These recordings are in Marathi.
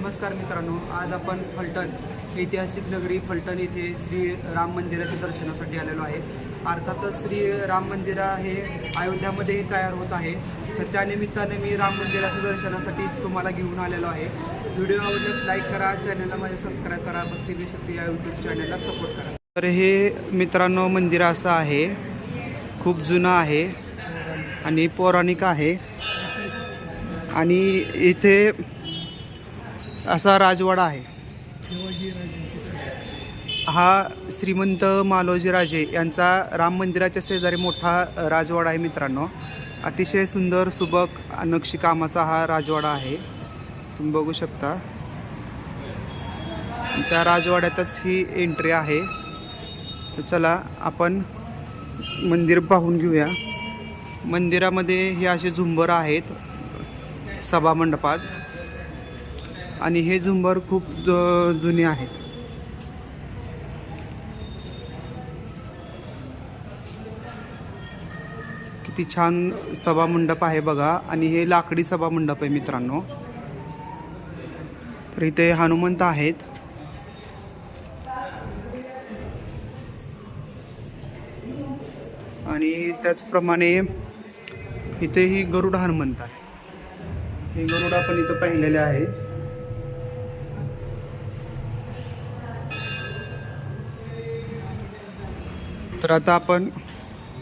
नमस्कार मित्रांनो आज आपण फलटण ऐतिहासिक नगरी फलटण येथे श्री राम मंदिराच्या दर्शनासाठी आलेलो आहे. अर्थातच श्री राम मंदिर हे अयोध्यामध्ये तयार होत आहे. तर त्यानिमित्ताने मी राम मंदिराच्या दर्शनासाठी तुम्हाला घेऊन आलेलो आहे. व्हिडिओ आवडल्यास लाईक करा चॅनलला माझ्या सबस्क्राईब करा भक्ती शक्ती या यूट्यूब चॅनलला सपोर्ट करा. तर हे मित्रांनो मंदिर असं आहे. खूप जुनं आहे आणि पौराणिक आहे. आणि इथे असा राजवाडा आहे. हा श्रीमंत मालोजी राजे यांचा राम मंदिराच्या शेजारी मोठा राजवाडा आहे मित्रांनो. अतिशय सुंदर सुबक नक्षीकामाचा हा राजवाडा आहे. तुम्ही बघू शकता. त्या राजवाड्यातच ही एंट्री आहे. तर चला आपण मंदिर पाहून घेऊया. मंदिरामध्ये हे असे झुंबर आहेत सभामंडपात आणि हे झुंबर खूप ज- जुने आहेत. किती छान सभा मंडप आहे बघा. आणि हे लाकडी सभा मंडप आहे मित्रांनो. तर इथे हनुमंत आहेत. आणि त्याचप्रमाणे इथे ही गरुड हनुमंत आहे. हे गरुड आपण इथं पाहिलेले आहेत. तर आता आपण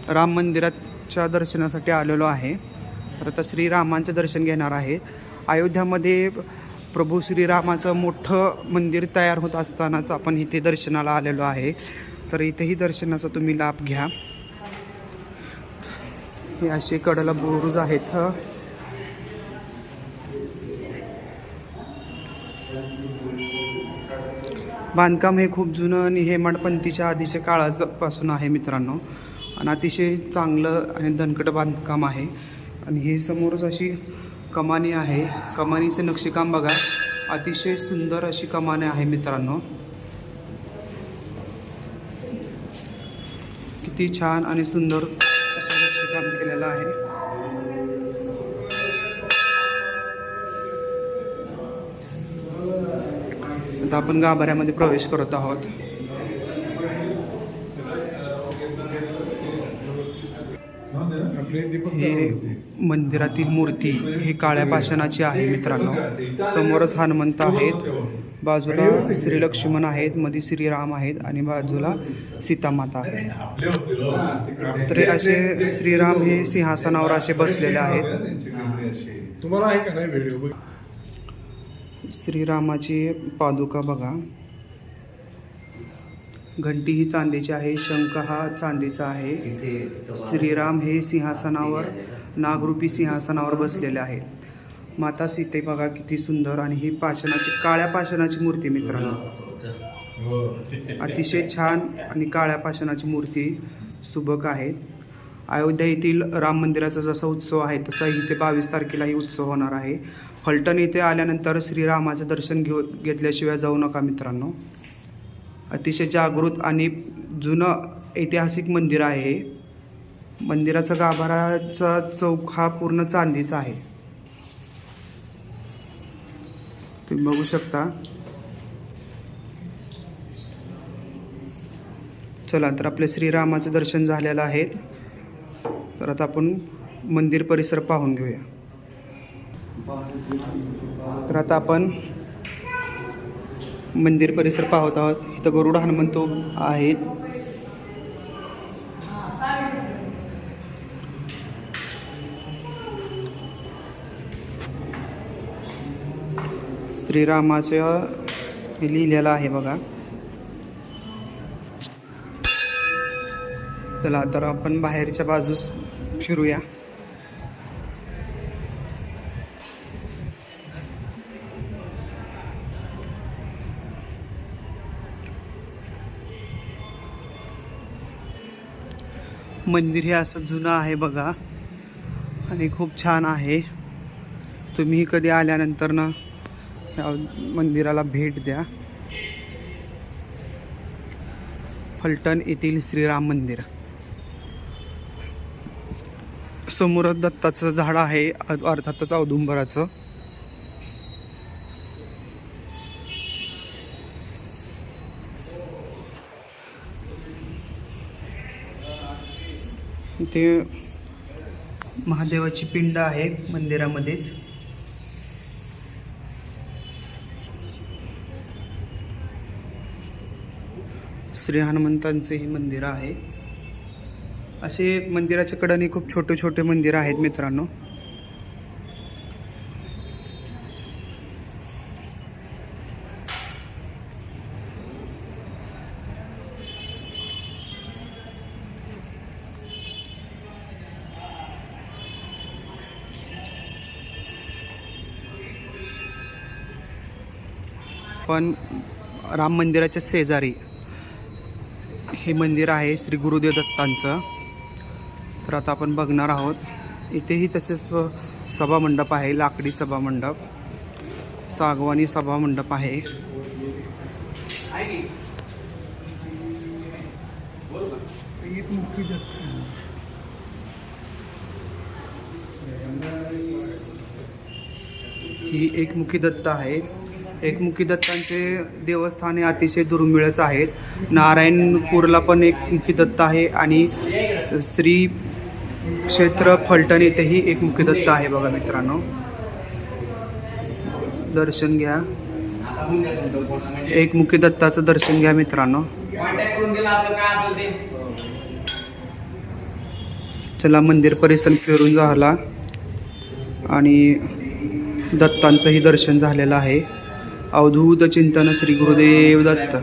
राम मंदिराच्या दर्शनासाठी आलेलो आहे. तर आता श्रीरामांचं दर्शन घेणार आहे. अयोध्यामध्ये प्रभू श्रीरामाचं मोठं मंदिर तयार होत असतानाच आपण इथे दर्शनाला आलेलो आहे. तर इथेही दर्शनाचा तुम्ही लाभ घ्या. हे असे कडला बुरुज आहेत बांधकाम हे खूप जुनं आणि हेमाडपंथीच्या आधीच्या काळापासून आहे मित्रांनो. आणि अतिशय चांगलं आणि दणकट बांधकाम आहे. आणि हे समोरच अशी कमानी आहे. कमानीचं नक्षीकाम बघा. अतिशय सुंदर अशी कमाने आहे मित्रांनो. किती छान आणि सुंदर नक्षीकाम केलेलं आहे. आता आपण गाभाऱ्यामध्ये प्रवेश करत आहोत. हे मंदिरातील मूर्ती ही काळ्या पाषाणाची आहे मित्रांनो. समोरच हनुमंत आहेत बाजूला श्री लक्ष्मण आहेत मध्ये श्रीराम आहेत आणि बाजूला सीतामाता आहे तर असे श्रीराम हे सिंहासनावर असे बसलेले आहेत. तुम्हाला आहे का नाही व्हिडिओ श्रीरामाची पादुका बघा. घंटी ही चांदीची आहे शंख हा चांदीचा आहे. श्रीराम हे सिंहासनावर नागरूपी सिंहासनावर बसलेले आहे माता सीते बघा किती सुंदर आणि ही पाषाणाची काळ्या पाषाणाची मूर्ती मित्रांनो. अतिशय छान आणि काळ्या पाषाणाची मूर्ती सुबक आहे. अयोध्या येथील राम मंदिराचा जसा उत्सव आहे तसा इथे बावीस तारखेलाही उत्सव होणार आहे. फलटण इथे आल्यानंतर श्रीरामाचं दर्शन घेऊ घेतल्याशिवाय जाऊ नका मित्रांनो. अतिशय जागृत आणि जुनं ऐतिहासिक मंदिर आहे. मंदिराचा गाभाराचा चौक हा पूर्ण चांदीचा आहे. तुम्ही बघू शकता. चला तर आपले श्रीरामाचं दर्शन झालेलं आहे. तर आता आपण मंदिर परिसर पाहून घेऊया. तर आता आपण मंदिर परिसर पाहत आहोत. इथं गरुड हनुमंतो आहेत. श्रीरामाचं लिहिलेलं आहे बघा. चला तर आपण बाहेरच्या बाजूस फिरूया. मंदिर हे असं जुनं आहे बघा. आणि खूप छान आहे. तुम्ही कधी आल्यानंतर ना या मंदिराला भेट द्या. फलटण येथील श्रीराम मंदिर. समोरच दत्ताचं झाड आहे अर्थातच औदुंबराचं. इथे महादेवाची पिंड आहे मंदिरामध्येच. श्री हनुमंतांचे हे मंदिर आहे. असे मंदिराच्या कडाने खूप छोटे छोटे मंदिर आहेत मित्रांनो. पण राम मंदिराच्या शेजारी हे मंदिर आहे श्री गुरुदेव दत्तांचं. तर आता आपण बघणार आहोत. इथेही तसेच सभामंडप आहे लाकडी सभामंडप सागवानी सभामंडप आहे. ही एकमुखी दत्त आहे. एकमुखी दत्तांचे देवस्थान हे अतिशय दुर्मिळच आहेत. नारायणपूरला पण एकमुखी दत्त आहे आणि श्री क्षेत्र फलटण येथेही एकमुखी दत्त आहे बघा मित्रांनो. दर्शन घ्या. एकमुखी दत्ताचं दर्शन घ्या मित्रांनो. चला मंदिर परिसर फिरून झाला. आणि दत्तांचंही दर्शन झालेलं आहे. अवधूत चिंतन श्री गुरुदेव दत्त.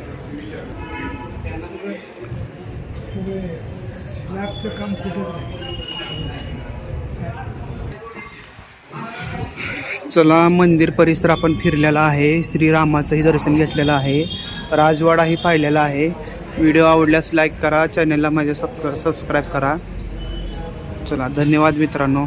चला मंदिर परिसर आपण फिरलेला आहे. श्रीरामाचंही दर्शन घेतलेलं आहे. राजवाडाही पाहिलेला आहे. व्हिडिओ आवडल्यास लाईक करा. चॅनलला माझ्या सबक सबस्क्राईब करा. चला धन्यवाद मित्रांनो.